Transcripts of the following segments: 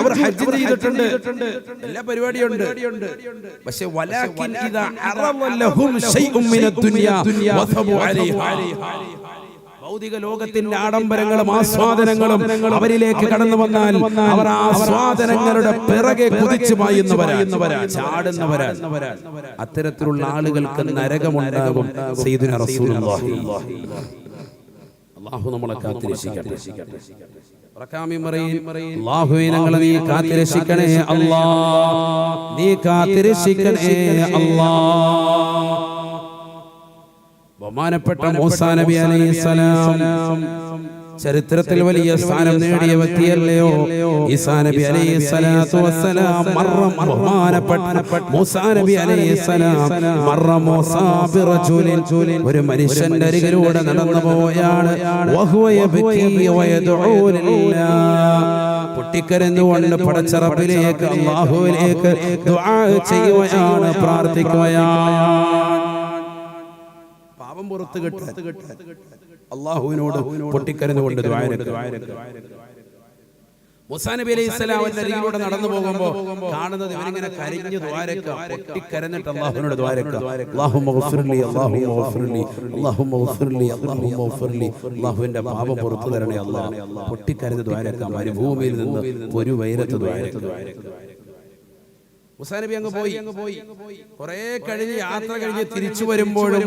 അവർ ഹജ്ജ് ചെയ്തിട്ടുണ്ട്. എല്ലാ പരിപാടിയുണ്ട്. പക്ഷെ ഭൗതിക ലോകത്തിന്റെ ആഡംബരങ്ങളും ആസ്വാദനങ്ങളും അവരിലേക്ക് കടന്നു വന്നാൽ അവർ ആസ്വാദനങ്ങളുടെ പിറകെ കുതിച്ചു പായുന്നവരാ ചാടുന്നവരാ അത്തരത്തിലുള്ള ആളുകൾക്ക് നരകമുണ്ടാകും അള്ളാഹു നമ്മളെ കാത്തിരക്ഷിക്കട്ടെ. ഞങ്ങളെ നീ കാത്തിരക്ഷിക്കണേ അല്ലാ നീ കാത്തിരക്ഷിക്കണേ അല്ലാ ബഹുമാനപ്പെട്ട മൂസാ നബി അലൈഹിസ്സലാം ചരിത്രത്തിൽ വലിയ സ്ഥാനം നേടിയ വ്യക്തിയല്ലയോ ഈസാ നബി അലൈഹി സ്വലാത്തു വസ്സലാം മറം ബഹുമാനപ്പെട്ട മൂസാ നബി അലൈഹി സ്വലാം മറ മൂസാ ബിറജുലിൻ ഒരു മനുഷ്യന്റെ അരികിലൂടെ നടന്നു പോയാണ്. വഹുവ യബ്കി വയദ്ഉ ലില്ലാ പൊട്ടിക്കരഞ്ഞുകൊണ്ട് പടച്ചറപ്പിലേക്ക് അള്ളാഹുവിലേക്ക് ദുആ ചെയ്യുകയാണ് പ്രാർത്ഥിക്കുകയാണ്. പാപം പുറത്ത് കെട്ട് അള്ളാഹുവിനോട് പൊട്ടിക്കരഞ്ഞുകൊണ്ട് മുസാനബി അലൈഹി സ്വലാം അരികിലൂടെ നടന്നു പോകുമ്പോൾ കാണുന്നത് ഇവരിങ്ങനെ കരഞ്ഞു ദ്വാരക്ക പൊട്ടിക്കരഞ്ഞിട്ട് അള്ളാഹുവിനോട് ദ്വാരക്ക അല്ലാഹുമ്മ ഗഫിർലി അല്ലാഹുമ്മ ഗഫിർലി അല്ലാഹുമ്മ ഗഫിർലി അല്ലാഹുമ്മ ഗഫിർലി. അല്ലാഹുവിന്റെ പാപം പുറത്തു തരണേ അള്ളാഹ്. പൊട്ടിക്കരഞ്ഞ് ദ്വാരക്ക മരുഭൂമിയിൽ നിന്ന് ഒരു വൈരത്ത് ദ്വാരക്ക മുസാ നബി അങ്ങ് പോയി. കുറെ കഴിഞ്ഞ് യാത്ര കഴിഞ്ഞ് തിരിച്ചു വരുമ്പോഴും.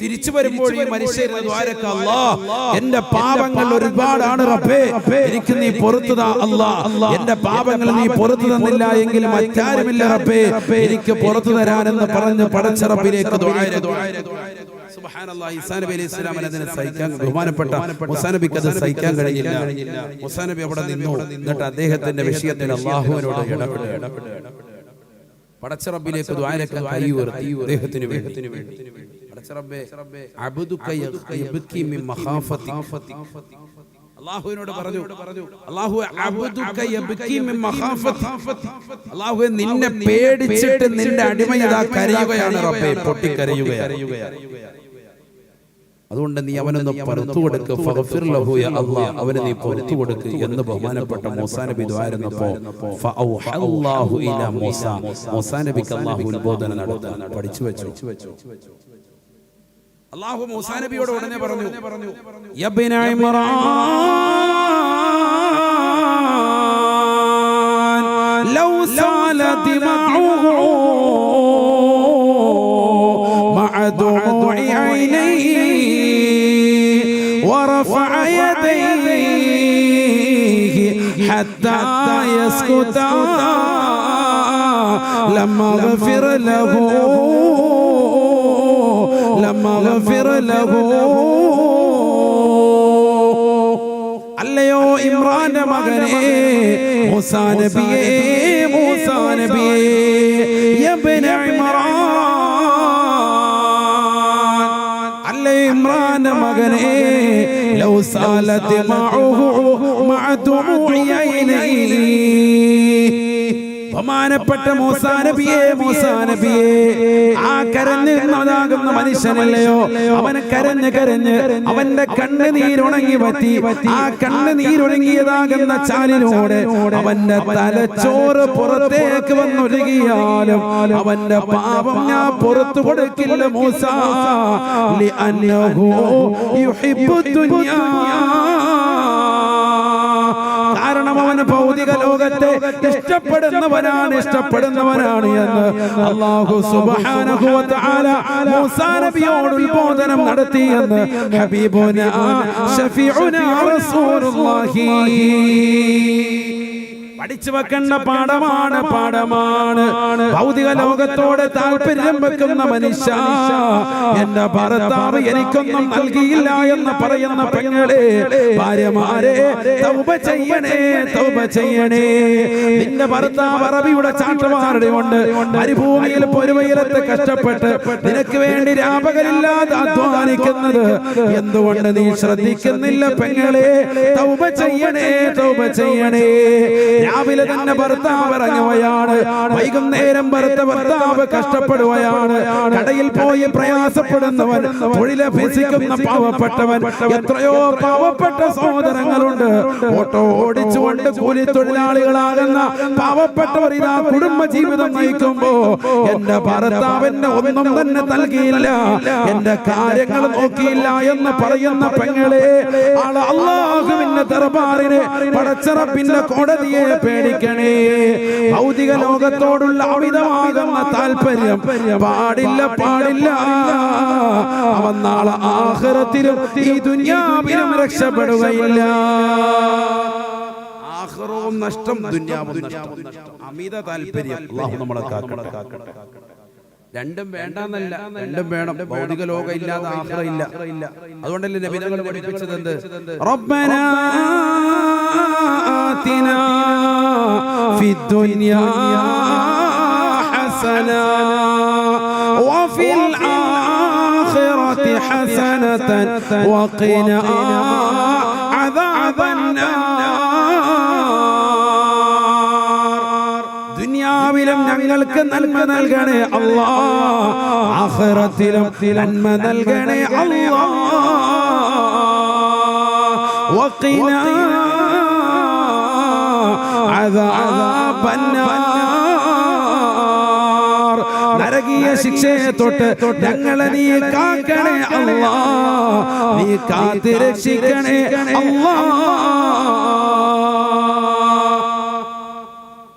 തിരിച്ചു വരുമ്പോഴും മനുഷ്യൻ എന്റെ പാപങ്ങൾ ഒരുപാടാണ് റബ്ബേ. എനിക്ക് നീ പുറത്തു അല്ലാ എന്റെ പാപങ്ങൾ നീ പുറത്തു തന്നില്ല എങ്കിൽ മറ്റാരുമില്ല റബ്ബേ. എനിക്ക് പുറത്തു തരാനെന്ന് പറഞ്ഞ് പടച്ച റബ്ബിലേക്ക് സുബ്ഹാനല്ലാഹ് ഈസാ നബി അലൈഹി സ്വലാമിന് അതിനെ സഹിക്കാൻ ബഹുമാനപ്പെട്ട മുസാ നബിക്ക് അത് സഹിക്കാൻ കഴിഞ്ഞില്ല മുസാ നബി അവിടെ നിന്നു. എന്നിട്ട് അദ്ദേഹത്തിന്റെ വിഷയത്തിൽ അള്ളാഹുവിനോട് ഇടപെട്ട് പടച്ച റബ്ബിലേക്ക് ദ്വാരക്ക കൈ ഉയർത്തി അദ്ദേഹത്തിന് വേണ്ടി. പടച്ച റബ്ബേ അബ്ദുക യബ്കി മിൻ മഖാഫതി അള്ളാഹുവിനോട് പറഞ്ഞു. അള്ളാഹു നിന്നെ പേടിച്ചിട്ട് നിന്റെ അടിമയതാ കരയുകയാണ് റബ്ബേ. പൊട്ടിക്കരയുകയാണ്. അതുകൊണ്ട് നീ അവനൊന്ന് പുറത്തു കൊടുക്ക് ഫഗ്ഫിർ ലഹു യാ അല്ലാഹ്. അവന് നീ പുറത്തു കൊടുക്ക് എന്ന് ബഹുമാനപ്പെട്ട മൂസാ നബി ദ്വാരുന്നപ്പോ മൂസ. നബിക്ക് അല്ലാഹു ഉത്ബോധനം നടത്താൻ പഠിച്ചു വെച്ചു? അല്ലാഹു മൂസാ നബിയോട് ഉടനെ പറഞ്ഞു ഇമ്രാൻ ലൗ സാല ദിമഉഹു مع حتى يسكت لما غفر له لما غفر له അല്ലയോ ഇമ്രാന്റെ മകനെ മൂസാ നബിയേ മൂസാ നബിയേ مغني. لو سألت معه مع دموع عيني ബഹുമാനപ്പെട്ട മൂസാ നബിയെ മൂസാ നബിയെ. ആ കരഞ്ഞിരുന്നതാകുന്ന മനുഷ്യനല്ലയോ? അവൻ കരഞ്ഞ് കരഞ്ഞ് അവന്റെ കണ്ണ് നീരുണങ്ങി പറ്റി ആ കണ്ണ് നീരുണങ്ങിയതാകുന്ന ചാലിനോട് അവന്റെ തലച്ചോറ് പുറത്തേക്ക് വന്നൊരുകിയാലും അവന്റെ പാപം ഞാൻ പുറത്തു കൊടുക്കില്ല മൂസ. കാരണം അവന് ഭൗതിക ലോകത്തെ ഇഷ്ടപ്പെടുന്നവനാണ് ഇഷ്ടപ്പെടുന്നവനാണ് എന്ന് അള്ളാഹു സുബ്ഹാനഹു വ തആല മൂസാ നബിയോട് ഉത്ബോധനം നടത്തി എന്ന് ഹബീബുന ഷഫീഉനാ റസൂലുള്ളാഹി. പഠിച്ചു വെക്കേണ്ട പാഠമാണ് പാഠമാണ്. ഭൗതിക ലോകത്തോട് താല്പര്യം വെക്കുന്ന മനുഷ്യ. എന്റെ ഭർത്താവ് എനിക്കൊന്നും നൽകിയില്ല എന്ന് പറയുന്ന പെങ്ങളെ ഭാര്യമാരെ തൗബ ചെയ്യണേ തൗബ ചെയ്യണേ. നിന്റെ ഭർത്താവ് അറബിയുടെ ചാട്ടമാരുടെ ഉണ്ട് മരുഭൂമിയിൽ പൊരുവയിലത്ത് കഷ്ടപ്പെട്ട് നിനക്ക് വേണ്ടി രാപകലില്ലാതെ അധ്വാനിക്കുന്നത്. എന്തുകൊണ്ട് നീ ശ്രദ്ധിക്കുന്നില്ല പെങ്ങളെ? തൗബ ചെയ്യണേ തൗബ ചെയ്യണേ. രാവിലെ തന്നെ ഭർത്താവ് ഇറങ്ങുകയാണ്. വൈകുന്നേരം ഭർത്ത ഭർത്താവ് കഷ്ടപ്പെടുകയാണ്. കടയിൽ പോയി പ്രയാസപ്പെടുന്നവൻ തൊഴിലഭ്യസിക്കുന്ന പാവപ്പെട്ടവൻ എത്രയോ പാവപ്പെട്ട സഹോദരങ്ങളുണ്ട്. ഓട്ടോ ഓടിച്ചുകൊണ്ട് കൂലി തൊഴിലാളികളാകുന്ന പാവപ്പെട്ടവർ ഇതാ കുടുംബ ജീവിതം നയിക്കുമ്പോ എന്റെ ഭർത്താവിന്റെ ഒന്നും തന്നെ നൽകിയില്ല. എന്റെ കാര്യങ്ങൾ നോക്കിയില്ല എന്ന് പറയുന്ന പെങ്ങളെ അള്ളാഹുവിന്റെ ദർബാറിനെ പടച്ചറപ്പിന്റെ കോടതിയെ പേടിക്കണേ. ഭൗതിക ലോകത്തോടുള്ള അമിതമാകുന്ന താല്പര്യം പാടില്ല പാടില്ല. അവൻ നാളെ ആഹ്റത്തിലും ഈ ദുനിയാവിലും രക്ഷപ്പെടുകയില്ല. ആഹ്റവും നഷ്ടം ദുനിയാവും നഷ്ടം അമിത താല്പര്യം നമ്മളെ കാക്കട്ടെ. രണ്ടും വേണ്ടെന്നല്ല രണ്ടും വേണം. ഭൗതിക ലോകം ഇല്ലാതെ ആഹ്റ ഇല്ല. അതുകൊണ്ടല്ലേ നബിതങ്ങൾ പഠിപ്പിച്ചത്? എന്ത് റബ്ബന ആതിനാ ഫിദ്ദുനിയാ ഹസന ദുനിയാവിലും ഞങ്ങൾക്ക് നന്മ നൽകണേ അല്ലാ ആഖിറത്തിലും നന്മ നൽകണേ അല്ലാ നരകീയ ശിക്ഷയെ തൊട്ട് ഞങ്ങളെ നീ കാക്കണേ അല്ലാ നീ കാത്തിരക്ഷിക്കണേ അല്ലാ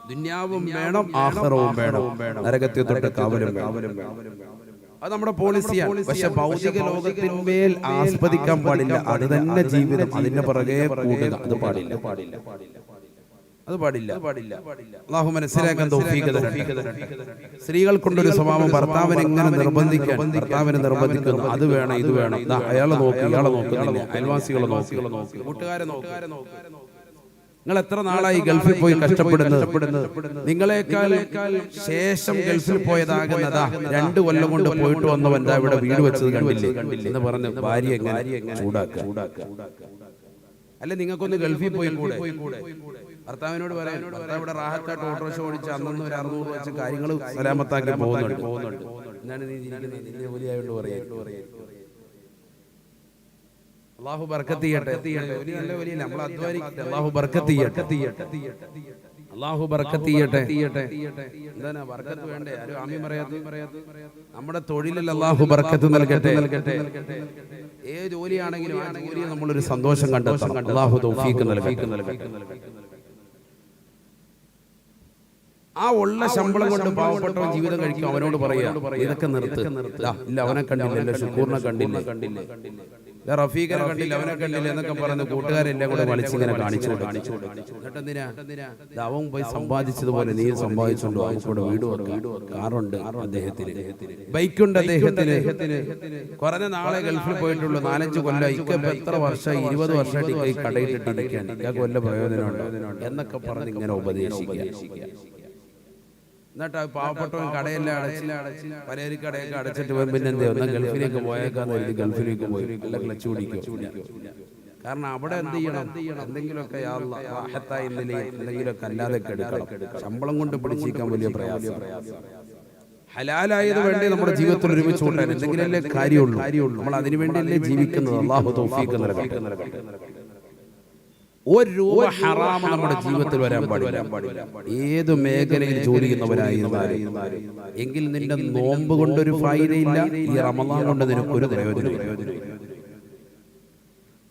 ദുന്യാവും വേണം ആഹ്റവും വേണം നരകത്തെ തൊട്ട് കാവലും വേണം അത് നമ്മുടെ പോളിസിയാണ്. പക്ഷെ ഭൗതിക ലോകത്തിന്മേൽ ആസ്വദിക്കാൻ പാടില്ല. അത് തന്നെ ജീവിതം അതിന്റെ പുറകെ കൂടുക അത് പാടില്ല. പാടില്ല. അത് പാടില്ല. അള്ളാഹു മനസ്സിലാക്കാൻ. സ്ത്രീകൾ കൊണ്ടൊരു സ്വഭാവം ഭർത്താവിനെ എങ്ങനെ നിർബന്ധിക്കാൻ. ഭർത്താവിനെ നിർബന്ധിക്കുന്നു. അത് വേണം ഇത് വേണം. അയാളെ നോക്കി ഇയാളെ നോക്കുന്നില്ല അയൽവാസികളെ നോക്കി കൂട്ടുകാരെ നോക്കി നിങ്ങൾ എത്ര നാളായി ഗൾഫിൽ പോയി കഷ്ടപ്പെടുന്നത്? നിങ്ങളെക്കാൾ ശേഷം ഗൾഫിൽ പോയതാകുന്നതാ. രണ്ട് കൊല്ലം കൊണ്ട് പോയിട്ട് വന്നവൻ എന്താ ഇവിടെ വീട് വെച്ചത് കണ്ടില്ലേ? എന്ന് പറഞ്ഞ് ഭാര്യ ചൂടാക്കുക. അല്ല നിങ്ങൾക്കൊന്ന് ഗൾഫിൽ പോയി കൂടെ ഭർത്താവിനോട് പറയാൻ ഇവിടെ റാഹത്തായിട്ട് ഓട്ടോറിക്ഷ ഓടിച്ച് അന്നൊന്ന് ഒരു അറുന്നൂറ് വെച്ച് കാര്യങ്ങൾ സലാമത്താക്കി പോകുന്നുണ്ട്. പോകുന്നുണ്ട്. എന്നാണ് നീ ചിരിക്കുന്നത് നിന്റെ ജോലിയായോണ്ട് പറയാം. അള്ളാഹു ബർക്കത്ത് ചെയ്യട്ടെ. ജോലി നല്ല ജോലിയല്ല നമ്മൾ അധ്വാനിക്കട്ടെ അള്ളാഹു ബർക്കത്ത് ചെയ്യട്ടെ. അള്ളാഹു ബർക്കത്ത് ചെയ്യട്ടെ. എന്താണ് ബർക്കത്ത് വേണ്ടേ? ആരും ആമി പറയാത്ത നമ്മുടെ തൊഴിലിൽ അള്ളാഹു ബർക്കത്ത് നൽകട്ടെ. നൽകട്ടെ. ഏത് ജോലിയാണെങ്കിലും ആ ജോലിയിൽ നമ്മളൊരു സന്തോഷം കണ്ടെത്തണം. അള്ളാഹു തൗഫീക്ക് നൽകട്ടെ നൽകട്ടെ. ആ ഉള്ള ശമ്പളം കൊണ്ട് പാവപ്പെട്ടവൻ ജീവിതം കഴിക്കും. അവനോട് പറയാ ഇതൊക്കെ നിർത്ത്. ഇല്ല അവനെ കണ്ടില്ല? ശുക്കൂറിനെ കണ്ടില്ല. കണ്ടില്ല? റഫീഖിനെ കണ്ടില്ല അവനെ കണ്ടില്ല എന്നൊക്കെ പറഞ്ഞ് കൂട്ടുകാരെല്ലാം കൂടെ വലിച്ചിങ്ങനെ കാണിച്ചു ദാ, അവൻ പോയി സമ്പാദിച്ചതുപോലെ നീ സമ്പാദിച്ചുണ്ടോ അവൻ കൂടെ വീട് കാറുണ്ട് അദ്ദേഹത്തിന് ബൈക്കുണ്ട് അദ്ദേഹത്തിന് കുറഞ്ഞ നാളെ ഗൾഫിൽ പോയിട്ടുള്ളൂ നാലഞ്ച് കൊല്ലം ഇക്കപ്പോ എത്ര വർഷം ഇരുപത് വർഷമായിട്ട് കടയിട്ടിട്ടിരിക്കുകയാണ് ഇക്കൊക്കെ വല്ല പ്രയോജനമുണ്ട് എന്നൊക്കെ പറഞ്ഞ് ഇങ്ങനെ ഉപദേശിക്കുക എന്നിട്ട് പാവപ്പെട്ടവൻ കടയെല്ലാം അടച്ച് പലചരി കടയൊക്കെ അടച്ചിട്ട് പിന്നെ എന്താ ഒന്നും ഗൾഫിലേക്ക് പോയേക്കാന്ന് കരുതി ഗൾഫിലേക്ക് പോയി. ക്ലച്ച് പിടിക്കും. കാരണം അവിടെ എന്ത് ചെയ്യണം? എന്തെങ്കിലുമൊക്കെ എന്തെങ്കിലുമൊക്കെ അല്ലാതെ എടുക്കണം. ശമ്പളം കൊണ്ട് പിടിച്ചിരിക്കാൻ വലിയ പ്രയാസം. ഹലാലായത് വേണ്ടി നമ്മുടെ ജീവിതത്തിൽ ഒരുമിച്ച് കൊണ്ടുവരാൻ എന്തെങ്കിലല്ലേ കാര്യമുള്ളൂ. നമ്മൾ അതിനു വേണ്ടിയല്ലേ ജീവിക്കുന്നത്? അള്ളാഹു തൗഫീഖ് നൽകട്ടെ. ഒരു രൂപ ഹറാം നമ്മുടെ ജീവിതത്തിൽ വരാൻ പാടില്ല. ഏത് മേഖലയിൽ ജോലി ചെയ്യുന്നവരായിരുന്നാലും എങ്കിൽ നിന്റെ നോമ്പ് കൊണ്ടൊരു ഫായിദയില്ല ഈ റമദാൻ കൊണ്ട് നിനക്കൊരു പ്രയോജനം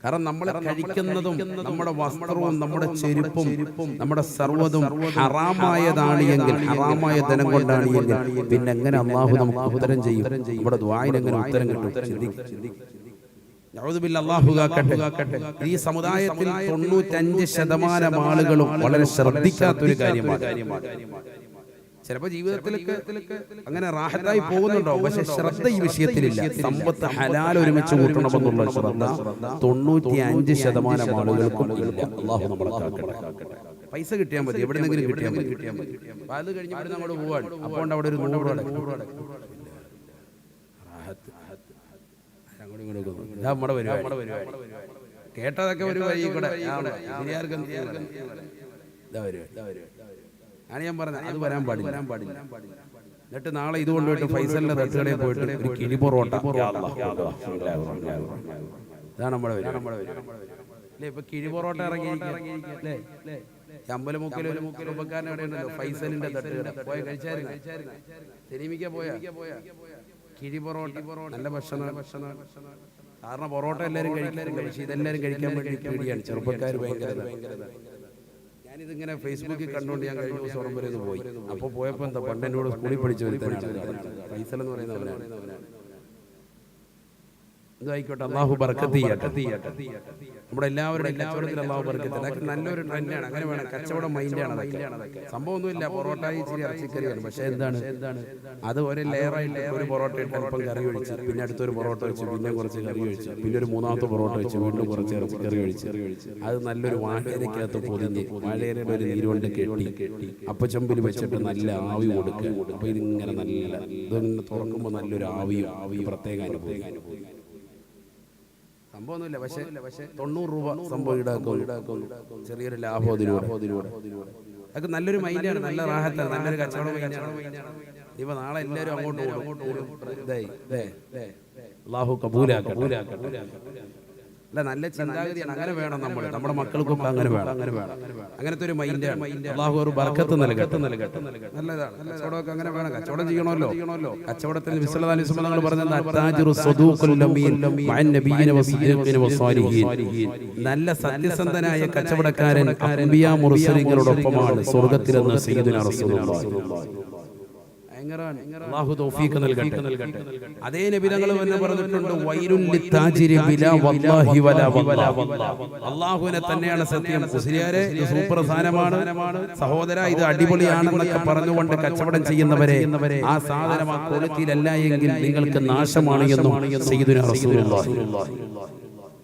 കാരണം നമ്മൾ കഴിക്കുന്നതും നമ്മുടെ വസ്ത്രവും നമ്മുടെ ചെരുപ്പും നമ്മുടെ സർവതും ഹറാമായതാണ് എങ്കിൽ ഹറാമായ ധനം കൊണ്ടാണ് എങ്കിൽ പിന്നെ എങ്ങനെ അള്ളാഹു നമുക്ക് ഉത്തരം ചെയ്യും? നമ്മുടെ ദ്വായനെങ്ങനെ ഉത്തരം കിട്ടും? ചിന്തിക്കും. ഈ സമുദായത്തിൽ തൊണ്ണൂറ്റഞ്ച് ശതമാനം ആളുകളും വളരെ ശ്രദ്ധിക്കാത്തൊരു കാര്യമാണ്. ചിലപ്പോ ജീവിതത്തിലൊക്കെ അങ്ങനെ റാഹത്തായി പോകുന്നുണ്ടോ? പക്ഷെ ശ്രദ്ധ ഈ വിഷയത്തിലില്ല. സമ്പത്ത് ഹലാൽ ഒരുമിച്ച് കൂട്ടണമെന്നുള്ള ശ്രദ്ധ തൊണ്ണൂറ്റി അഞ്ച് ശതമാനം ആളുകൾക്കും അള്ളാഹു നമ്മളെ പൈസ കിട്ടിയാൽ മതി. എവിടെന്നെങ്കിലും കിട്ടിയാൽ മതി. കിട്ടിയാൽ മതി അത് കഴിഞ്ഞ് അവിടെ അങ്ങോട്ട് പോവാണ്. അപ്പോൾ അവിടെ ഒരു നൂറ് രൂപ അങ്ങോട്ടും ഇങ്ങോട്ടും ഒക്കെ പോകും. ഇതാ നമ്മുടെ പരിപാടി. കേട്ടതൊക്കെ ഒരു വഴി കൂടെ. ശരിയാർക്കും ആണ്? ഞാൻ പറഞ്ഞത് അത് വരാൻ പാടില്ല. വരാൻ പാടില്ല. എന്നിട്ട് നാളെ ഇത് കൊണ്ടുപോയിട്ട് ഫൈസലിന്റെ തട്ടുകടയിൽ പോയിട്ട് ഒരു കിഴി പൊറോട്ട. ഇതാണ് നമ്മുടെ അല്ലേ ഇപ്പൊ കിഴി പൊറോട്ട ഇറങ്ങി അല്ലേ? അമ്പലമുക്കിൽ ഒരു കുടുംബക്കാരൻ അവിടെ ഉണ്ടല്ലോ ഫൈസലിന്റെ തട്ടുകട. പോയ കഴിച്ചായിരുന്നു? സിനിമിക്ക പോയാ? കിഴി പൊറോട്ട. നല്ല ഭക്ഷണ. ഭക്ഷണ. കാരണം പൊറോട്ട എല്ലാവരും കഴിക്കാറില്ല പക്ഷെ ഇതെല്ലാവരും കഴിക്കാൻ വേണ്ടി പേടിയാണ്. ചെറുപ്പക്കാർ ഭയങ്കര ഞാനിതിങ്ങനെ ഫേസ്ബുക്കിൽ കണ്ടുകൊണ്ട് ഞാൻ കഴിഞ്ഞ ദിവസം ഉറമ്പ് വരെ പോയി. അപ്പോൾ പോയപ്പോൾ എന്താ പണ്ട് എന്നോട് സ്കൂളിൽ പഠിച്ചു വരുത്താനാണ് ഫൈസൽ എന്ന് പറയുന്നവനാണ് ഇതായിക്കോട്ടെ അള്ളാഹു ബർക്കത്ത് ചെയ്യട്ടെ. നമ്മുടെ എല്ലാവരും എല്ലാവരും അള്ളാഹു ബർക്കത്ത് അതൊക്കെ നല്ലൊരു ട്രെൻഡാണ്. അങ്ങനെ വേണം കച്ചവടം മൈൻഡാണ് സംഭവം ഒന്നുമില്ല പൊറോട്ട ഇച്ചിരി ഇറച്ചിക്കറിയാണ് പക്ഷേ എന്താണ്? അത് ഒരു ലെയറായിട്ട് ഒരു പൊറോട്ട ഇട്ട് അല്പം കറി ഒഴിച്ച് പിന്നെ അടുത്തൊരു പൊറോട്ട വെച്ച് പിന്നെ കുറച്ച് കറി ഒഴിച്ച് പിന്നെ ഒരു മൂന്നാമത്തെ പൊറോട്ട വെച്ച് വീണ്ടും കുറച്ച് ഇറച്ചിക്കറി ഒഴിച്ച്. അത് നല്ലൊരു വാഴയിലേക്കകത്ത് പൊതിഞ്ഞ് വാഴയിലയുടെ ഒരു നീരുകൊണ്ട് കെട്ടി അപ്പച്ചമ്പിൽ വെച്ചിട്ട് നല്ല ആവി കൊടുക്കുക. അപ്പൊ ഇതിങ്ങനെ നല്ല ഇതിങ്ങനെ തുറക്കുമ്പോൾ നല്ലൊരു ആവിയും ആവിയും പ്രത്യേക അനുഭവം സംഭവമൊന്നുമില്ല. പക്ഷേ പക്ഷേ തൊണ്ണൂറ് രൂപ സംഭവം ഈടാക്കും ഈടാക്കും ചെറിയൊരു ലാഭം അതിലൂടെ. അതിലൂടെ. അതൊക്കെ നല്ലൊരു മൈൻഡാണ്. നല്ല റാഹത്താണ്. നല്ലൊരു കച്ചവടം ഇപ്പൊ നാളെ എല്ലാവരും അങ്ങോട്ട് പോകും ഒരു ഇതായി അല്ലാഹു അള്ളാഹു കബൂലാക്കട്ടെ. അല്ല നല്ല ചിന്താഗതിയാണ് അങ്ങനെ വേണം നമ്മൾ നമ്മുടെ മക്കൾക്കും അങ്ങനെ വേണം. അങ്ങനെ വേണം. അങ്ങനത്തെ ഒരു മൈൻഡ് അള്ളാഹു ഒരു ബർക്കത്ത് നൽകട്ടെ. നൽകട്ടെ. നല്ലതാണ്. കച്ചവടമൊക്കെ അങ്ങനെ വേണം. കച്ചവടം ചെയ്യണമല്ലോ. പറഞ്ഞത് സ്വദൂഖുൽ ലമീൻ മഅൻ നബിയ്യിന വസ്സീഖിന നല്ല സത്യസന്ധനായ കച്ചവടക്കാരൻ അംബിയാ മുർസലിങ്ങളോടൊപ്പമാണ് സ്വർഗത്തിലെന്ന് സയ്യിദുനാ റസൂലുള്ളാഹി. അതേ നബിതങ്ങൾ തന്നെ പറഞ്ഞിട്ടുണ്ട് അള്ളാഹുവിനെ തന്നെയാണ് സത്യം. ഇത് സൂപ്പർ സാധനമാണ് സഹോദര ഇത് അടിപൊളിയാണെന്നൊക്കെ പറഞ്ഞുകൊണ്ട് കച്ചവടം ചെയ്യുന്നവരെ. ആ സാധനം ആ ക്വാളിറ്റിയിലല്ല എങ്കിൽ നിങ്ങൾക്ക് നാശമാണ് എന്നും സയ്യിദുനാ റസൂലുള്ളാഹി.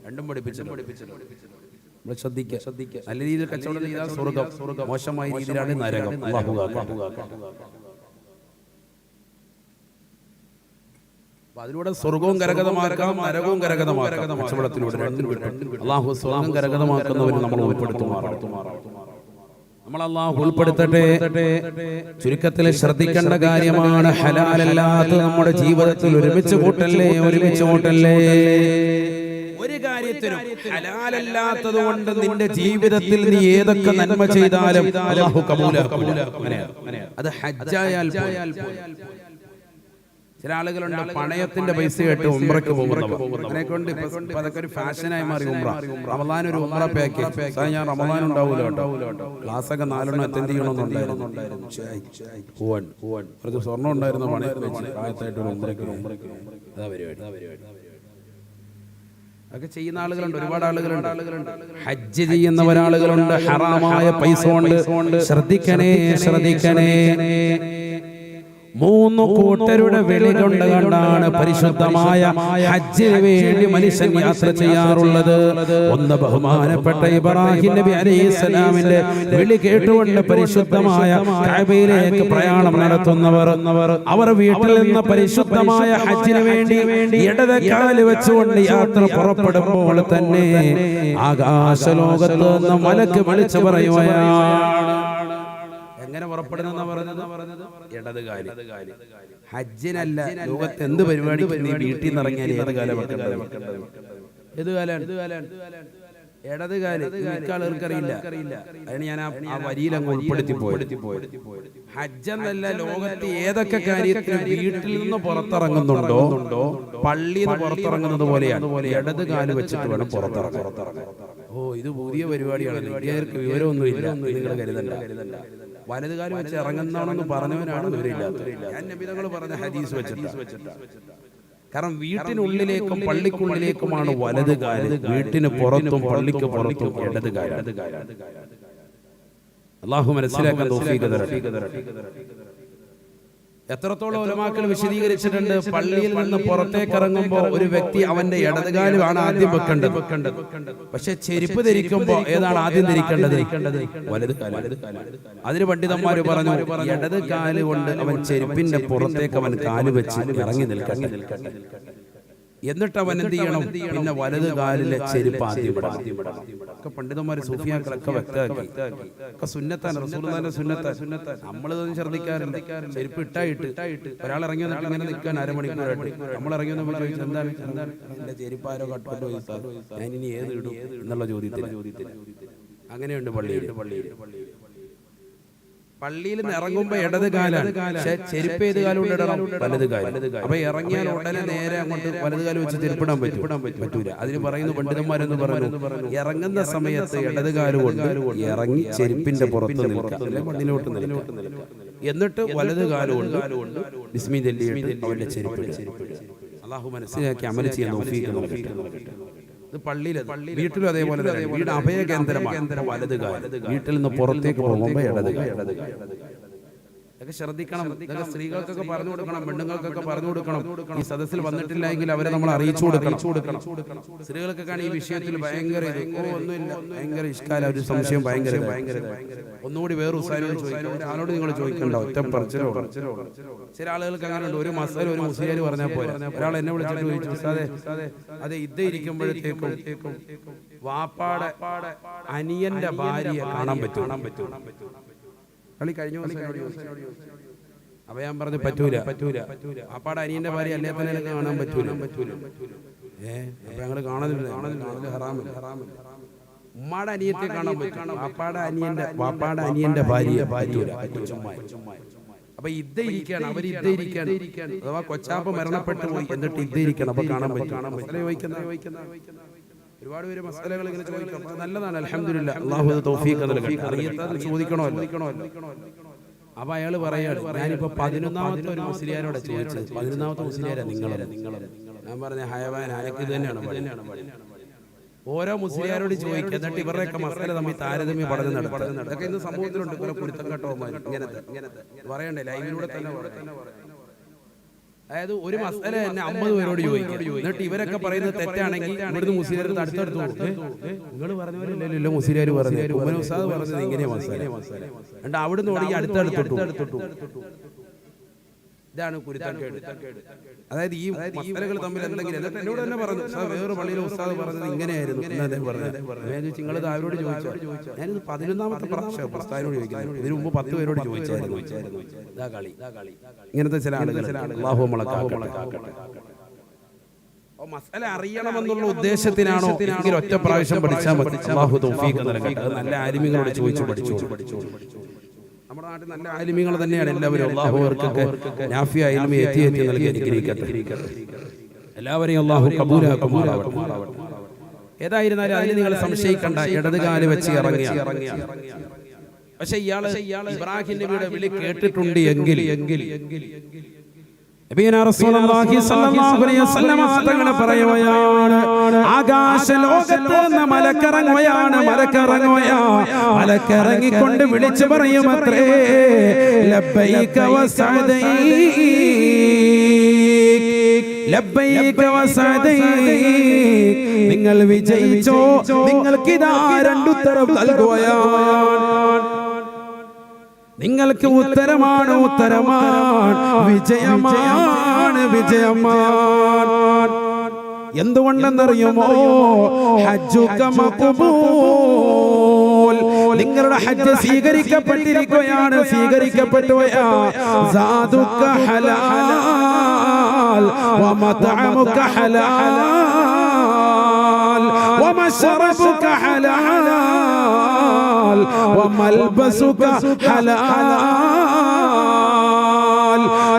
രണ്ടും പഠിപ്പിച്ചു നമ്മൾ ശ്രദ്ധിക്കുക ശ്രദ്ധിക്കുക നല്ല രീതിയിൽ കച്ചവടം ചെയ്താൽ സ്വർഗം. മോശമായ രീതിയിലാണ് നരകം അല്ലാഹു കാക്കട്ടെ അപ്പൊ അതിലൂടെ സ്വർഗവും കരകതമാക്കാം നരകവും കരകതമാക്കാം കച്ചവടത്തിലൂടെ രണ്ടും കിട്ടും. അള്ളാഹു സ്വർഗം കരകതമാക്കുന്നവരെ നമ്മൾ ഉൾപ്പെടുത്തുമാറാം നമ്മൾ അള്ളാഹു ഉൾപ്പെടുത്തട്ടെ. ചുരുക്കത്തിൽ ശ്രദ്ധിക്കേണ്ട കാര്യമാണ് ഹലാലല്ലാത്ത നമ്മുടെ ജീവിതത്തിൽ ഒരുമിച്ച് കൂട്ടല്ലേ ഒരുമിച്ച് കൂട്ടല്ലേ? ഒരു കാര്യത്തിനും ഹലാലല്ലാത്തത് കൊണ്ട് നിന്റെ ജീവിതത്തിൽ നീ ഏതൊക്കെ നന്മ ചെയ്താലും അള്ളാഹു കബൂലാക്കും. അത് ഹജ്ജായാൽ പോയാൽ ചില ആളുകളുണ്ട് പണയത്തിന്റെ പൈസ കേട്ട് ഉമ്രക്ക് പോകുന്നവർ. അതിനെ കൊണ്ട് ഇപ്പൊ അതൊക്കെ ഒരു ഫാഷനായി മാറി ഉംറ. റമദാൻ ഒരു ഉംറ പാക്കേജ്. ഞാൻ റമദാൻ ഉണ്ടാവൂല ക്ലാസ് ഒക്കെ നാലെണ്ണം അറ്റൻഡ് ചെയ്യണമെന്നുണ്ടായിരുന്നു. അവർക്ക് സ്വർണം ഉണ്ടായിരുന്നു പണയത്തിന് പ്രായത്തായിട്ട് ഒരു ഉംറയ്ക്ക് അതാ പരിപാടി. അതൊക്കെ ചെയ്യുന്ന ആളുകളുണ്ട്. ഒരുപാട് ആളുകളുണ്ട്. ഹജ്ജ് ചെയ്യുന്ന ഒരാളുകളുണ്ട് ഹറാമായ പൈസ കൊണ്ട് ശ്രദ്ധിക്കണേ. ശ്രദ്ധിക്കണേ. മൂന്ന് കൂട്ടരുടെ വെളി കൊണ്ട് കണ്ടാണ് പരിശുദ്ധമായ ഹജ്ജിന് വേണ്ടി മനുഷ്യൻ യാത്ര ചെയ്യാറുള്ളത്. ഒന്ന് ബഹുമാനപ്പെട്ട ഇബ്രാഹിം നബി അലൈഹിസ്സലാമിന്റെ വിളി കേട്ടുകൊണ്ട് പരിശുദ്ധമായ കഅബയിലേക്ക് പ്രയാണം നടത്തുന്നവർ. അവർ വീട്ടിൽ നിന്ന് പരിശുദ്ധമായ ഹജ്ജിന് വേണ്ടി ഇടത് കാൽ വെച്ചുകൊണ്ട് യാത്ര പുറപ്പെടുമ്പോൾ തന്നെ ആകാശലോകത്ത് നിന്ന് മലക്ക് വിളിച്ചു പറയുകയാണ്. എങ്ങനെ പുറപ്പെടുന്ന പറഞ്ഞത് ഇടത് കാലി ഹജ്ജിനല്ല ലോകത്ത് എന്ത് പരിപാടി വീട്ടിൽ നിന്ന് ഇറങ്ങിയാൽ ഏത് കാലം ഏത് കാലാണ് ഏത് കാലാണ് ഇടത് കാലം അറിയില്ല. അതിന് ഞാൻ ആ- വരിയിൽ അങ്ങ് ഉൾപ്പെടുത്തി പോയി ഹജ്ജ് എന്നല്ല ലോകത്ത് ഏതൊക്കെ കാര്യത്തിൽ വീട്ടിൽ നിന്ന് പുറത്തിറങ്ങുന്നുണ്ടോ? പള്ളിയിൽ നിന്ന് പുറത്തിറങ്ങുന്നത് പോലെയാണ്. ഇടത് കാൽ വെച്ചിട്ട് വേണം പുറത്തിറങ്ങാൻ. ഓ ഇത് പുതിയ പരിപാടിയാണ്. വിവരമൊന്നും ഇല്ല നിങ്ങൾ കരുതണ്ട. വലതുകാലം വെച്ച് ഇറങ്ങുന്നതാണെന്ന് പറഞ്ഞവനാണ് ഞാൻ പറഞ്ഞ ഹദീസ് വെച്ചിട്ട് കാരണം വീട്ടിനുള്ളിലേക്കും പള്ളിക്കുള്ളിലേക്കുമാണ് വലത് കാൽ വീട്ടിന് പുറത്തും പള്ളിക്ക് പുറത്തും ഇടത് കാൽ അള്ളാഹു മനസ്സിലാക്കാൻ തരട്ടെ. എത്രത്തോളം ഒരുമാക്കൾ വിശദീകരിച്ചിട്ടുണ്ട്? പള്ളിയിൽ നിന്ന് പുറത്തേക്ക് ഇറങ്ങുമ്പോൾ ഒരു വ്യക്തി അവന്റെ ഇടതുകാലുമാണ് ആദ്യം വെക്കേണ്ടത്. പക്ഷെ ചെരുപ്പ് ധരിക്കുമ്പോൾ ഏതാണ് ആദ്യം ധരിക്കേണ്ടത്? വലത് കാൽ. അതിന് പണ്ഡിതന്മാര് പറഞ്ഞു ഇടത് കാൽ കൊണ്ട് അവൻ ചെരുപ്പിന്റെ പുറത്തേക്ക് അവൻ കാൽ വെച്ച് ഇറങ്ങി നിൽക്കട്ടെ. എന്നിട്ട് അവൻ എന്ത് ചെയ്യണം? പിന്നെ വലത് കാലിലെ ചെരുപ്പ് ആദ്യം പണ്ഡിതന്മാര് സൂഫിയാക്കളൊക്കെ വ്യക്തമാക്കി. സുന്നത്താണ് റസൂലുള്ളാഹിന്റെ സുന്നത്ത നമ്മളിതൊന്നും ശ്രദ്ധിക്കാറില്ല ചെരുപ്പ് ഇട്ടായിട്ട് ഒരാൾ ഇറങ്ങി വന്നിട്ട് ഇങ്ങനെ നിൽക്കാൻ അരമണിക്കൂറായിട്ട്. നമ്മൾ ഇറങ്ങി വന്നപ്പോൾ ചോദിച്ചു എന്താണ്? എന്താണ്? എന്റെ ചെരുപ്പ് ആരോ കട്ടോണ്ട് പോയി സാർ ഞാൻ ഇനി ഏത് ഇടും എന്നുള്ള ചോദ്യത്തിൽ അങ്ങനെയുണ്ട് പള്ളിയിൽ. പള്ളിയിൽ. പള്ളിയിൽ നിന്ന് ഇറങ്ങുമ്പോ ഇടത് കാലാണ്. പക്ഷെ ചെരുപ്പ് ഏത് കാലം ഇടണം? വലത് കാലം. അപ്പൊ ഇറങ്ങിയാൽ ഉടനെ നേരെ അങ്ങോട്ട് വലത് കാലം വെച്ച് ചെരുപ്പിടാൻ പറ്റും. പറ്റൂല. അതിന് പറയുന്നു പണ്ഡിതന്മാരെന്ന് പറഞ്ഞു ഇറങ്ങുന്ന സമയത്ത് ഇടത് കാലം കൊണ്ട് ഇറങ്ങി ചെരുപ്പിന്റെ പുറത്ത് അല്ലെങ്കിൽ മണ്ണിലോട്ട് എന്നിട്ട് വലത് കാലം കൊണ്ട് ബിസ്മി ചൊല്ലിയിട്ട് അവന്റെ ചെരുപ്പ് അള്ളാഹു മനസ്സിലാക്കി അമല ചെയ്യാൻ നോക്കിയിട്ട് ഇത് പള്ളിയിൽ വീട്ടിലും അതേപോലെ തന്നെ. വീട് അഭയ കേന്ദ്രമാണ് വീട്ടിൽ നിന്ന് പുറത്തേക്ക് പോകുമ്പോൾ ഇടത് കാലം. ഇതൊക്കെ ശ്രദ്ധിക്കണം. ഇതൊക്കെ സ്ത്രീകൾക്കൊക്കെ പറഞ്ഞു കൊടുക്കണം പെണ്ണുങ്ങൾക്കൊക്കെ പറഞ്ഞു കൊടുക്കണം. ഈ സദസ്സിൽ വന്നിട്ടില്ല എങ്കിൽ അവരെ നമ്മൾ അറിയിച്ചു കൊടുക്കണം. സ്ത്രീകൾക്കൊക്കെയാണ് ഈ വിഷയത്തിൽ ഭയങ്കര ഒന്നുമില്ല. ഭയങ്കര ഇഷ്കാല ഒരു സംശയം ഭയങ്കര ഭയങ്കര ഒന്നുകൂടി വേറെ ഉസാരോട് ചോദിക്കണം ഒരാളോട് നിങ്ങൾ ചോദിക്കണ്ട. ഒറ്റ പറച്ചിലോ ചില ആളുകൾക്ക് അങ്ങനെ ഉണ്ട്. ഒരു മസാല ഒരു മുസ്ലിയാർ പറഞ്ഞാൽ പോലെ ഒരാൾ എന്നെ വിളിച്ചിട്ട് ചോദിച്ചു ഉസ്താദേ അതെ ഇത് ഇരിക്കുമ്പോഴത്തേക്കും വാപ്പാടെ അനിയന്റെ ഭാര്യയെ കാണാൻ പറ്റും. കളി കഴിഞ്ഞ ദിവസം എന്നോട് അപ്പൊ ഞാൻ പറഞ്ഞു പറ്റൂല പറ്റൂല. അപ്പാടെ അനിയന്റെ ഭാര്യ അല്ലേ തന്നെ എനിക്ക് കാണാൻ പറ്റൂല. പറ്റൂല. ഏഹ് അപ്പൊ ഞങ്ങൾ ഹറാമില്ല. ഹറാമില്ല. ഉമ്മാടെ അനിയത്തെ കാണാൻ പറ്റും വാപ്പാടെ അനിയന്റെ വാപ്പാടെ അനിയന്റെ ഭാര്യ പറ്റൂല. അപ്പൊ ഇതേ ഇരിക്കാണ് അവർ ഇതേ ഇരിക്കാണ് അഥവാ കൊച്ചാപ്പ മരണപ്പെട്ടു പോയി എന്നിട്ട് ഇതേ ഇരിക്കണം അപ്പൊ കാണാൻ പറ്റും ഒരുപാട് പേര് മസാലകൾ ഇങ്ങനെ ചോദിക്കും. നല്ലതാണ്. അലഹമില്ല അള്ളാഹു തൗഫീഖ് നൽകട്ടെ. അറിയാത്തത് ചോദിക്കണമല്ലോ. അപ്പൊ അയാൾ പറയാണ് ഞാനിപ്പോ പതിനൊന്നാമത്തെ ഒരു മുസ്ലിയാരോട് ചോദിച്ചത്. പതിനൊന്നാമത്തെ മുസ്ലിയാരാ നിങ്ങളെ? ഞാൻ പറഞ്ഞ ഹയവാൻ അനക്ക് ഇത് തന്നെയാണ്. ഓരോ മുസ്ലിയാരോട് ചോദിക്കുക എന്നിട്ട് ഇവരുടെയൊക്കെ മസാല തമ്മിൽ താരതമ്യം പഠനം നടത്തുന്നത് ഇതൊക്കെ ഇന്ന് സമൂഹത്തിലുണ്ട്. കുറെ കുരുത്തം കേട്ടോ ഇങ്ങനത്തെ. പറയണ്ടേ? ലൈവിലൂടെ തന്നെ പറയണം. അതായത് ഒരു മസല തന്നെ അമ്പത് പേരോട് ചോദിക്കും എന്നിട്ട് ഇവരൊക്കെ പറയുന്നത് തെറ്റാണെങ്കിൽ ഇവിടുന്ന് മുസ്ലിയാർ അടുത്തടുത്ത് നിങ്ങൾ പറഞ്ഞ പോലെ ഇല്ലല്ലോ മുസ്ലിയാർ പറഞ്ഞു ഉമ്മൻ ഉസ്താദ് പറഞ്ഞത് ഇങ്ങനെയാ മസാല. എന്നിട്ട് അവിടുന്ന് തുടങ്ങി അടുത്തടുത്തിട്ടു ഇതാണ് കുരുത്തക്കേട്. അതായത് ഈ മക്കളകൾ തമ്മിൽ എന്തെങ്കിലും എന്നിട്ട് എന്നോട് തന്നെ പറഞ്ഞു "സാർ, വേറെ പള്ളിയിലെ ഉസ്താദ് പറഞ്ഞത് ഇങ്ങനെയായിരുന്നു അദ്ദേഹം പറഞ്ഞത്. ഞാൻ ചോദിച്ചു നിങ്ങൾ അവരോട് ചോദിച്ചു ഞാനിത് പതിനൊന്നാമത്തെ പ്രാവശ്യം ഉസ്താദിനോട് ചോദിക്കുന്നു ഇതിനു മുമ്പ് പത്ത് പേരോട് ചോദിച്ചായിരുന്നു ഇങ്ങനത്തെ ചില ആളുകൾ. മസാല അറിയണമെന്നുള്ള ഉദ്ദേശത്തിനാണോ ഒറ്റ പ്രാവശ്യം പഠിച്ചാൽ മതി. ആരുമികളോട് നൽകട്ടെ. പഠിച്ചു നല്ല ആലിമികളോട് ചോദിച്ചു പഠിച്ചു നമ്മുടെ നാട്ടിൽ നല്ല ആലിമികൾ തന്നെയാണ് എല്ലാവരും. അള്ളാഹുവർക്കൊക്കെ നാഫിയ ഇൽമി എത്തി എത്തി നൽകി അനുഗ്രഹിക്കട്ടെ എല്ലാവരെയും അള്ളാഹു കബൂലാക്കുമാറാവട്ടെ. ഏതായിരുന്നാലും അതിന് നിങ്ങൾ സംശയിക്കണ്ട. ഇടത് കാൽ വെച്ച് ഇറങ്ങി പക്ഷെ ഇയാൾ ഇബ്രാഹിം നബിയുടെ വിളി കേട്ടിട്ടുണ്ട് എങ്കിൽ എങ്കിൽ നബിയനാ റസൂലുള്ളാഹി സ്വല്ലല്ലാഹു അലൈഹി വസല്ലമ തങ്ങൾ പറയുകയാണ് ആകാശ ലോകത്ത് നിന്ന് മലക്കറങ്ങുകയാണ് മലക്കറങ്ങുകയാ മലക്കറങ്ങിക്കൊണ്ട് വിളിച്ചു പറയും അത്രേ നിങ്ങൾ വിജയിച്ചോ നിങ്ങൾക്ക് ഇതാ രണ്ടുത്തരം നൽകുകയാണ്. നിങ്ങൾക്ക് ഉത്തരമാണ് ഉത്തരമാണ്. വിജയമാണ് വിജയമാണ് എന്തുകൊണ്ടെന്നറിയുമോ? ഹജ്ജുക മഖബൂൽ നിങ്ങളുടെ ഹജ്ജ് സ്വീകരിക്കപ്പെട്ടിരിക്കുകയാണ് സ്വീകരിക്കപ്പെട്ടുകയാ സാധുക്ക ഹലാൽ. വമതഅമുക ഹലാൽ. ومشربك حلال وملبسك حلال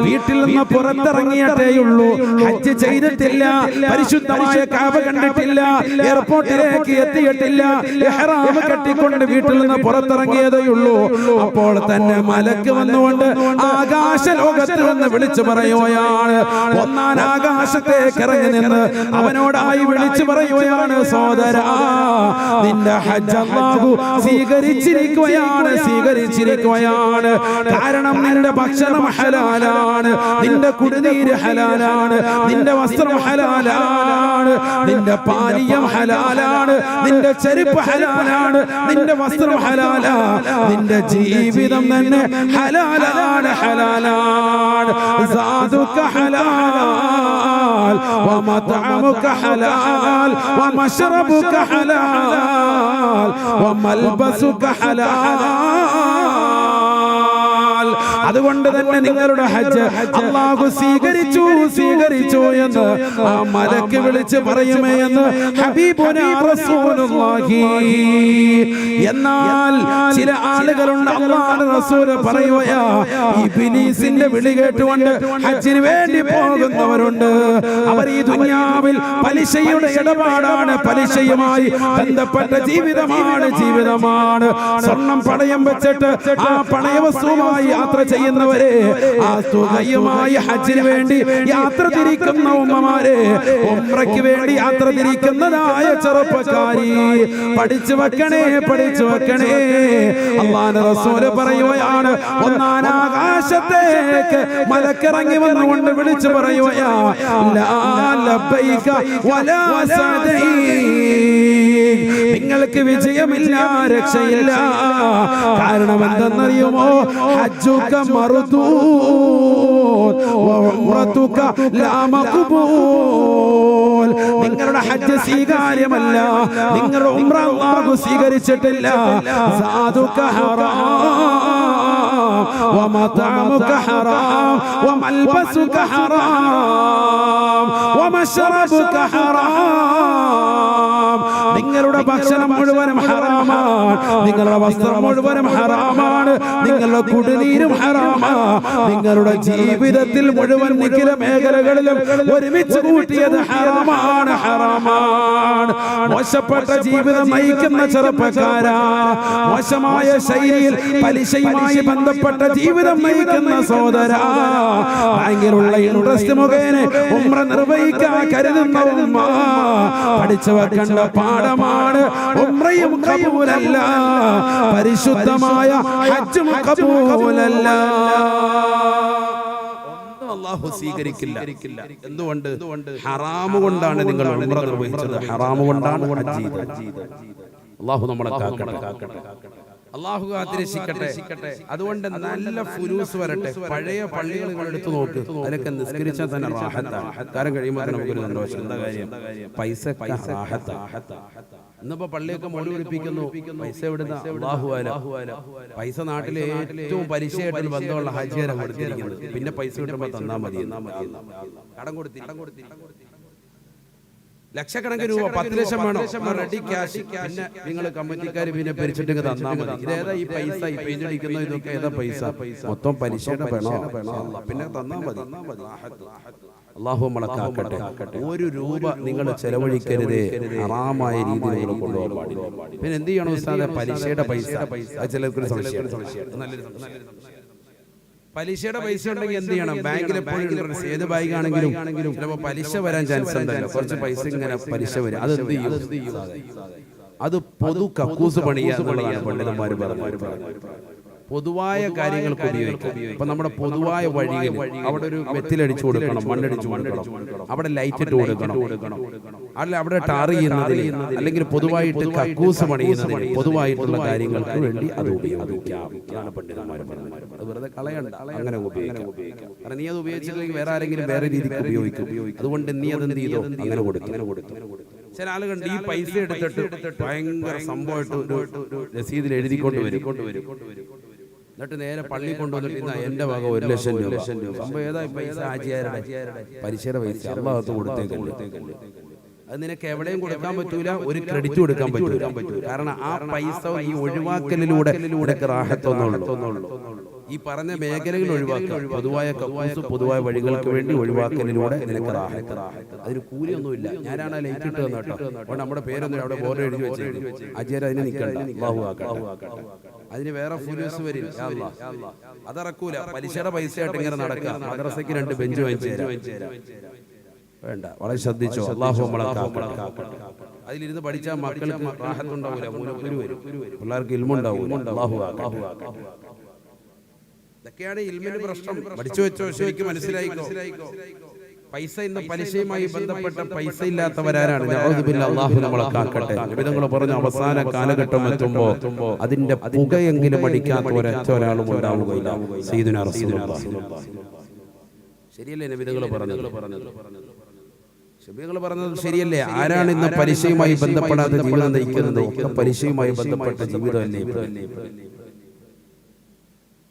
വീട്ടിൽ നിന്ന് പുറത്തിറങ്ങിയിട്ടേയുള്ളൂ ഹജ്ജ് ചെയ്തിട്ടില്ല പരിശുദ്ധമായ കാബ കണ്ടിട്ടില്ല എയർപോർട്ടിലേക്ക് എത്തിയിട്ടില്ല ഇഹ്റാം കെട്ടിക്കൊണ്ട് വീട്ടിൽ നിന്ന് പുറത്തിറങ്ങിയതേയുള്ളൂ അപ്പോൾ തന്നെ മലക്ക് വന്നുകൊണ്ട് ആകാശ ലോകത്ത് നിന്ന് വിളിച്ചു പറയുകയാണ് ഒന്നാം ആകാശത്തേക്ക് ഇറങ്ങി നിന്ന് അവനോടായി വിളിച്ചു പറയുകയാണ് സോദര നിന്റെ ഹജ്ജ് അല്ലാഹു സ്വീകരിച്ചു സ്വീകരിച്ചിരിക്കുകയാണ് സ്വീകരിച്ചിരിക്കുകയാണ് കാരണം നിന്റെ ഭക്ഷണം ഹലാലാണ് നിന്റെ കുടിനീര് ഹലാലാണ് നിന്റെ വസ്ത്രം ഹലാലാണ് നിന്റെ പാനീയം ഹലാലാണ് നിന്റെ ചെരുപ്പ് ഹലാലാണ് നിന്റെ വസ്ത്രം ഹലാലാ നിന്റെ ജീവിതം തന്നെ ഹലാലാണ് ഹലാലാണ് സാധുക്ക ഹലാൽ ومطعمك حلال ومشربك حلال وملبسك حلال അതുകൊണ്ട് തന്നെ നിങ്ങളുടെ ഹജ്ജ് അള്ളാഹു സ്വീകരിച്ചു സ്വീകരിച്ചു എന്ന് ആ മലക്ക് വിളിച്ച് പറയുമേ എന്ന് എന്നാൽ ചില ആളുകളുണ്ട് അള്ളാഹു റസൂൽ പറയുകയാ ഇബ്ലീസിന്റെ വിളി കേട്ടുകൊണ്ട് ഹജ്ജിന് വേണ്ടി പോകുന്നവരുണ്ട്. അവർ ഈ ദുനിയാവിൽ പലിശയുടെ ഇടപാടാണ് പലിശയുമായി ബന്ധപ്പെട്ട ജീവിതമാണ് ജീവിതമാണ് സ്വർണം പണയം വെച്ചിട്ട് ആ പണയ വസ്തുവുമായി യാത്ര ചെയ്യുന്നവരെ ആ ഹജ്ജിന് വേണ്ടി യാത്ര തിരിക്കുന്ന ഉമ്മമാരെ ഉമ്രയ്ക്ക് വേണ്ടി യാത്ര തിരിക്കുന്നതായ ചെറുപ്പക്കാരി പഠിച്ചു വെക്കണേ പഠിച്ചു വെക്കണേ അള്ളാന്റെ റസൂൽ പറയുകയാണ് ഒന്നാം ആകാശത്തേക്ക് മലക്കിറങ്ങി വന്നുകൊണ്ട് വിളിച്ചു പറയുകയാ ലാ ലബ്ബൈക വലാ സഅദൈക. നിങ്ങൾക്ക് വിജയമില്ല രക്ഷയില്ല. കാരണം എന്തെന്നറിയുമോ ഹജ്ജുക മറുതൂ നിങ്ങളുടെ ഹജ്ജ് സ്വീകാര്യമല്ല. നിങ്ങളുടെ ഉംറ സ്വീകരിച്ചിട്ടില്ല. സാധുക്ക ഹറാം. ومطعمك حرام وملبسك حرام ومشربك حرام നിങ്ങളുടെ ഭക്ഷണം മുഴുവനും ഹറാമാണ് നിങ്ങളുടെ വസ്ത്രം മുഴുവനും ഹറാമാണ് നിങ്ങളുടെ കുടിനീരും ഹറാമാ നിങ്ങളുടെ ജീവിതത്തിൽ മുഴുവൻ നിഖില മേഖലകളിലും ഒരുമിച്ച് കൂട്ടിയത് ഹറാമാണ് ഹറാമാണ് മോശപ്പെട്ട ജീവിതം നയിക്കുന്ന ചെറുപ്പക്കാരാ മോശമായ ശൈലിയിൽ പലിശയുമായി ബന്ധപ്പെട്ട ജീവിതം നയിക്കുന്ന സോദര ബാങ്കിലുള്ള ഇൻട്രസ്റ്റ് മുഖേന ഉമ്ര നിർവഹിക്കാൻ കരുതുന്ന ഉമ്മ. പഠിച്ചു കണ്ട പാഠമാണ് ഉമ്രയും കബൂലല്ല പരിശുദ്ധമായ ഹജ്ജും കബൂലല്ല ഒന്നും അള്ളാഹു സ്വീകരിക്കില്ല. എന്തുകൊണ്ട്? ഹറാമ് കൊണ്ടാണ് നിങ്ങൾ ഉംറ നിർവഹിച്ചത്. ഹറാമുകൊണ്ടാണ് ഹജ്ജ് അള്ളാഹു നമ്മളെ കാക്കട്ടെ. അള്ളാഹു കാത്തിരക്ഷിക്കട്ടെ അതുകൊണ്ട് നല്ല ഫുലൂസ് വരട്ടെ. പഴയ പള്ളികൾ എടുത്തു നോക്ക്. അതിനൊക്കെ നിസ്കരിച്ചാൽ തന്നെ റാഹത്താണ് കാരം കഴിയുമ്പോൾ നമുക്കൊരു സന്തോഷം. എന്താ കാര്യം? പൈസ ഇന്നിപ്പോ പള്ളിയൊക്കെ മൊഴി പിടിപ്പിക്കുന്നു പൈസ എവിടുന്ന? പൈസ നാട്ടിലെ ഏറ്റവും പലിശയായിട്ട് ബന്ധമുള്ള ഹാജിയാരാ കൊടുത്തിരിക്കുന്നത്. പിന്നെ പൈസ കിട്ടുമ്പോ തന്നാ മതി കടം കൊടുത്തി ലക്ഷക്കണക്കിന് രൂപ പത്ത് ലക്ഷം വേണം. Ready cash. പിന്നെ നിങ്ങൾ കമ്മിറ്റിക്കാർ പിന്നെ പിരിച്ചിട്ട് തന്നാൽ മതി. ഇതേതാ ഈ പൈസ ഈ പെയിന്റ് അടിക്കുന്ന ഇതൊക്കെ ഏതാ പൈസ? മൊത്തം പലിശയുടെ വേണോ പിന്നെ തന്നാൽ മതി. അള്ളാഹു ഒരു രൂപ നിങ്ങൾ ചെലവഴിക്കരുതേ. ആറാമായ രീതിയിൽ നിങ്ങൾ കൊണ്ടുപോകാൻ പാടില്ല. പിന്നെ എന്ത് ചെയ്യണം ഉസ്താദെ? പലിശയുടെ പൈസ. പൈസ. ചിലർക്കൊരു സംശയം നല്ലൊരു സംശയം പലിശയുടെ പൈസ ഉണ്ടെങ്കിൽ എന്ത് ചെയ്യണം? ബാങ്കിൽ എപ്പോഴും ഇൻട്രസ്റ്റ് ഏത് ബാങ്ക് ആണെങ്കിലും ചിലപ്പോൾ പലിശ വരാൻ ചാൻസ് ഉണ്ടല്ലോ. കുറച്ച് പൈസ ഇങ്ങനെ പലിശ വരും അത് എന്ത് ചെയ്യും അത് പൊതു കക്കൂസ് പണിയാ എന്നുള്ളതാണ് പണ്ഡിതന്മാർ പറഞ്ഞു പൊതുവായ കാര്യങ്ങൾക്ക് ഉപയോഗിക്കാം ഇപ്പൊ നമ്മുടെ പൊതുവായ വഴിയിൽ അവിടെ ഒരു വെത്തിലടിച്ചു കൊടുക്കണം മണ്ണടിച്ചു കൊടുക്കണം അവിടെ ലൈറ്റ് ഇട്ട് കൊടുക്കണം അല്ല അവിടെ ടാർ ചെയ്യുന്നതിൽ അല്ലെങ്കിൽ പൊതുവായിട്ട് കക്കൂസ് പണിയുന്നതിൽ പൊതുവായിട്ടുള്ള കാര്യങ്ങൾക്ക് വേണ്ടി അത് ഉപയോഗിക്കാം അതാണ് പണ്ഡിതന്മാർ പറഞ്ഞത് അത് വെറുതെ കളയണ്ട അങ്ങനെ ഉപയോഗിക്കാം കാരണം നീ അത് ഉപയോഗിച്ചില്ലെങ്കിൽ വേറെ ആരെങ്കിലും വേറെ രീതിക്ക് ഉപയോഗിക്കും അതുകൊണ്ട് നീ അത് എന്ത് ചെയ്തോ അങ്ങനെ കൊടുക്കും അങ്ങനെ ചില ആളുകൾ ഈ പൈസ എടുത്തിട്ട് ഭയങ്കര സംഭവമായിട്ട് ഒരു രസീതിൽ എഴുതിക്കൊണ്ട് വരും കൊണ്ടുവരും എന്നിട്ട് നേരെ പള്ളി കൊണ്ടുവന്നിട്ട് ഇന്നാ എന്റെ വക ഒരു ലക്ഷം രൂപ. സംഭവം ഏതാ പൈസ ആചാരുടെ പലിശയുടെ പൈസ അള്ളാഹത്ത് കൊടുത്തേക്കല്ലേ? അത് നിനക്ക് എവിടെയും കൊടുക്കാൻ പറ്റൂല ഒരു ക്രെഡിറ്റ് കൊടുക്കാൻ പറ്റൂല. കാരണം ആ പൈസ ഈ ഒഴിവാക്കലിലൂടെ റാഹത്തൊന്നുള്ളൂ ഈ പറഞ്ഞ മേഖലകൾ ഒഴിവാക്കുക. പൊതുവായ കക്കൂസ് പൊതുവായ വഴികൾക്ക് വേണ്ടി ഒഴിവാക്കലിലൂടെ നിനക്ക് അതിന് കൂലിയൊന്നുമില്ല. ഞാനാണ് ലൈറ്റ് ഇട്ട് തന്നു കേട്ടോ നമ്മുടെ പേരൊന്നും അവിടെ ബോർഡ് എഴുതി വെച്ചേക്കും അജയർ അതിന് നിൽക്കണ്ട അതിന് വേറെ ഫുലൂസ് വരും. അതറക്കൂല. പലിശയുടെ പൈസയായിട്ട് ഇങ്ങനെ നടക്കുക. മദ്രസയ്ക്ക് രണ്ട് ബെഞ്ച് വാങ്ങിച്ചു വേണ്ട. വളരെ ശ്രദ്ധിച്ചോ? അള്ളാഹു അതിലിരുന്ന് പഠിച്ചാൽ മക്കൾക്ക് റാഹത്തുണ്ടാവില്ല പിള്ളേർക്ക് ഇൽമുണ്ടാവും അള്ളാഹു. ഇതൊക്കെയാണ് ഇൽമിന് പ്രശ്നം. പഠിച്ചു വെച്ചോ ശരിക്കും മനസ്സിലായിക്കോ? പൈസ ഇന്ന് പലിശയുമായി ബന്ധപ്പെട്ട പൈസ ഇല്ലാത്തവരാരാണ്? അള്ളാഹു നമ്മളെ കാക്കട്ടെ. വിധങ്ങൾ പറഞ്ഞു അവസാന കാലഘട്ടം എത്തുമ്പോ അതിന്റെ പുകയെങ്കിലും അടിക്കാത്ത ഒരൊറ്റ ഒരാളും ഉണ്ടാവുകയില്ല. ശരിയല്ലേ നബിതങ്ങൾ പറഞ്ഞത്? ഷബീകൾ പറഞ്ഞത്? ശരിയല്ലേ? ആരാണ് ഇന്ന് പലിശയുമായി ബന്ധപ്പെടാത്ത ജീവിതം നയിക്കുന്നത്? ഒക്കെ പലിശയുമായി ബന്ധപ്പെട്ട ജീവിതമല്ലേ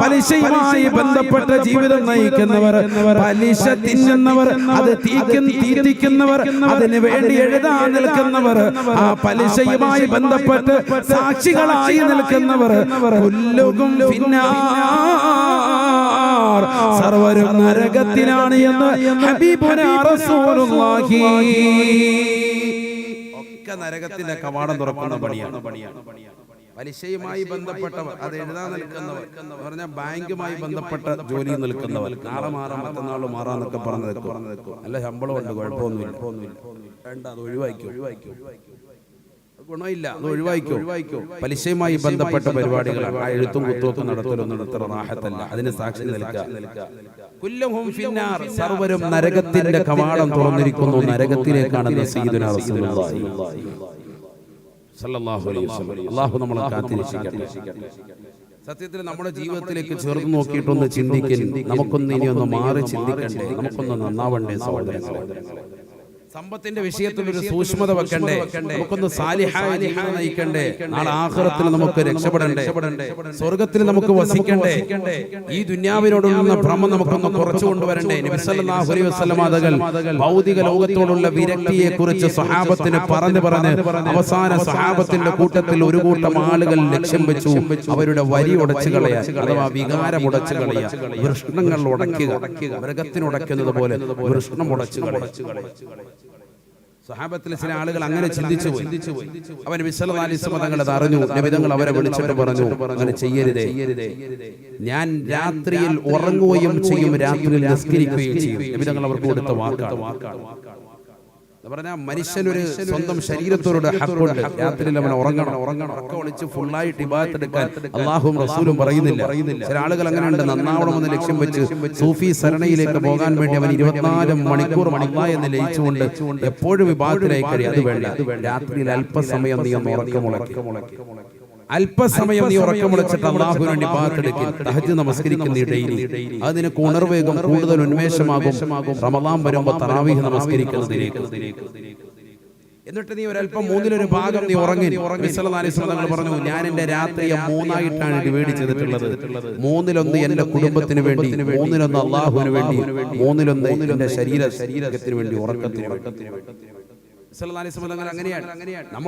പലിശയുമായി ബന്ധപ്പെട്ട ജീവിതം നയിക്കുന്നവർ പലിശ തിന്നുന്നവർ അത് തീക്കും തീറ്റിക്കുന്നവർ അതിന് വേണ്ടി എഴുതാൻ നിൽക്കുന്നവർ ആ പലിശയുമായി ബന്ധപ്പെട്ട് സാക്ഷികളായി നിൽക്കുന്നവർ പുല്ലുകും ഫിന്നാർ സർവരും നരകത്തിലാണ് എന്ന് ഒക്കെ നരകത്തിന്റെ കവാടം തുറക്കുന്ന പണിയാണ്. പലിശയുമായി ബന്ധപ്പെട്ടവർ അത് എഴുതാൻ നിൽക്കുന്നവർ. എന്ന് പറഞ്ഞാൽ ബാങ്കുമായി ബന്ധപ്പെട്ട ജോലി നിൽക്കുന്നവർ. നാളെ മാറാം മറ്റന്നാൾ മാറാന്നൊക്കെ പറഞ്ഞു നിൽക്കും. നല്ല ശമ്പളമുണ്ട് കുഴപ്പമൊന്നുമില്ല. വേണ്ട അത് ഒഴിവാക്കി ഒഴിവാക്കി ഗുണമില്ല അത് ഒഴിവായിക്കോ ഒഴിവായിക്കോ പലിശയുമായി ബന്ധപ്പെട്ട പരിപാടികളാണ് ആ എഴുത്തും കുത്തും ഒക്കെ നടത്തലൊന്നും ഇത്ര റാഹത്തല്ല. അതിന് സാക്ഷി നിൽക്കുക. സർവരും നരകത്തിന്റെ കവാടം തുറന്നിരിക്കുന്നു നരകത്തിലേക്കാണ് റസൂലുള്ളാഹി സല്ലല്ലാഹു അലൈഹി വസല്ലം. അല്ലാഹു നമ്മളെ കാത്തിരിക്കട്ടെ. സത്യത്തിൽ നമ്മുടെ ജീവിതത്തിലേക്ക് ചേർന്ന് നോക്കിയിട്ടൊന്ന് ചിന്തിക്കൽ നമുക്കൊന്ന് ഇനി ഒന്ന് മാറി ചിന്തിക്കണ്ടേ? നമുക്കൊന്ന് നന്നാവണ്ടേ സഹോദരങ്ങളെ? സമ്പത്തിന്റെ വിഷയത്തിൽ ഒരു സൂക്ഷ്മത വെക്കണ്ടേ? നമുക്കൊന്ന് നയിക്കണ്ടേ? നാളെ ആഹ്റത്തിൽ നമുക്ക് രക്ഷപ്പെടണ്ടേ? സ്വർഗത്തിൽ നമുക്ക് വസിക്കണ്ടേ? ഈ ദുന്യാവിനോടുള്ള ഭ്രമം നമുക്കൊന്ന് കുറച്ചു കൊണ്ടുവരണ്ടേ? ഭൗതിക ലോകത്തോടുള്ള വിരക്തിയെ കുറിച്ച് സഹാബത്തിന് പറഞ്ഞു പറഞ്ഞ് അവസാന സഹാബത്തിന്റെ കൂട്ടത്തിൽ ഒരു കൂട്ടം ആളുകൾ ലക്ഷ്യം വെച്ചു. അവരുടെ വരി ഉടച്ചു കളയാ അഥവാ വികാരം ഉടച്ചു കളയാ വൃഷ്ണങ്ങൾ ഉടക്കുക. മൃഗത്തിനുടയ്ക്കുന്നത് പോലെ. വൃഷ്ണം ഉടച്ചു കളയാ സഹാബത്തിൽ ചില ആളുകൾ അങ്ങനെ ചിന്തിച്ചു പോയി. അവൻ വിസലതാലിസ്മ തങ്ങൾ അത് അറിഞ്ഞു നബിതങ്ങൾ അവരെ വിളിച്ചിട്ട് പറഞ്ഞു. അങ്ങനെ ചെയ്യരുതേ. ഞാൻ രാത്രിയിൽ ഉറങ്ങുകയും ചെയ്യും. രാത്രിയിൽ നിസ്കരിക്കുകയും ചെയ്യും. നബിതങ്ങൾ അവർക്ക് കൊടുത്ത വാക്കാണ്. പറഞ്ഞാൽ മനുഷ്യനൊരു സ്വന്തം ശരീരത്തോട് ഹക്കുണ്ട്. രാത്രിയിൽ അവൻ ഉറങ്ങണം. ഉറങ്ങണം. ഉറക്കം ഒളിച്ച് ഫുള്ളായിട്ട് ഇബാദത്ത് എടുക്കാൻ അള്ളാഹും റസൂലും പറയുന്നില്ല. ചില ആളുകൾ അങ്ങനെയുണ്ട് നന്നാവണമെന്ന് ലക്ഷ്യം വെച്ച് സൂഫി സരണയിലേക്ക് പോകാൻ വേണ്ടി അവൻ ഇരുപത്തിനാല് മണിക്കൂർ മണിക്കൂർ എന്ന് ലയിച്ചുകൊണ്ട് എപ്പോഴും വിഭാഗത്തിലായി കഴിയും അത് വേണ്ട. രാത്രിയിൽ അല്പസമയം നീ ഒന്ന് ഉറക്കമുളക്കി അല്പസമയം നീ ഉറക്കമുളച്ചിട്ട് അള്ളാഹുവിന് വേണ്ടി പാത്തെടുക്കും തഹജ് നമസ്കരിക്കുന്ന ഇടയിൽ അത് നിനക്ക് ഉണർവേഗം കൂടുതൽ ഉന്മേഷമാകും. റമദാൻ വരുമ്പോ തറാവീഹ് നമസ്കരിക്കുന്നതിലേക്ക് എന്നിട്ട് നീ ഒരല്പം മൂന്നിലൊരു ഭാഗം നീ ഉറങ്ങി. തങ്ങൾ പറഞ്ഞു ഞാൻ എന്റെ രാത്രിയെ മൂന്നായിട്ടാണ് ഡിവൈഡ് ചെയ്തിട്ടുള്ളത് മൂന്നിലൊന്ന് എന്റെ കുടുംബത്തിന് വേണ്ടി മൂന്നിലൊന്ന് അള്ളാഹുവിന് വേണ്ടി മൂന്നിലൊന്ന് എന്റെ ശരീര ശരീരത്തിന് വേണ്ടി ഉറക്കത്തിന് വേണ്ടി. അങ്ങനെയാണ്.